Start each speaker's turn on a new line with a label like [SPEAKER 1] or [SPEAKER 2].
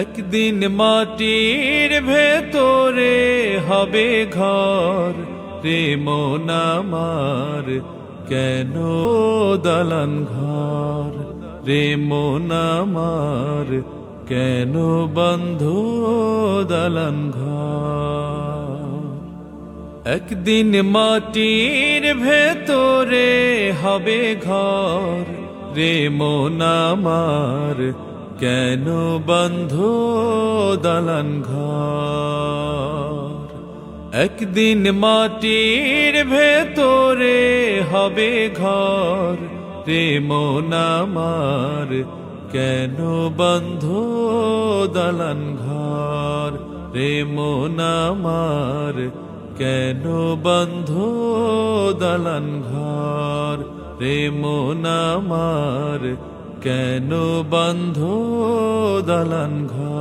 [SPEAKER 1] একদিন মাটির ভেতরে হবে ঘর। রে মন আমার, কেন দালান ঘর? রে মন আমার, কেন বন্ধ দালান ঘর? একদিন মাটির ভেতরে হবে ঘর। রে মন আমার কেন বন্ধ দালান ঘর? একদিন মাটির ভেতরে হবে ঘর। রে মন আমার, কেন বন্ধ দালান ঘর? রে মন আমার, কেন বন্ধ দালান ঘর? রে মন আমার কেন বন্ধ দালান ঘর?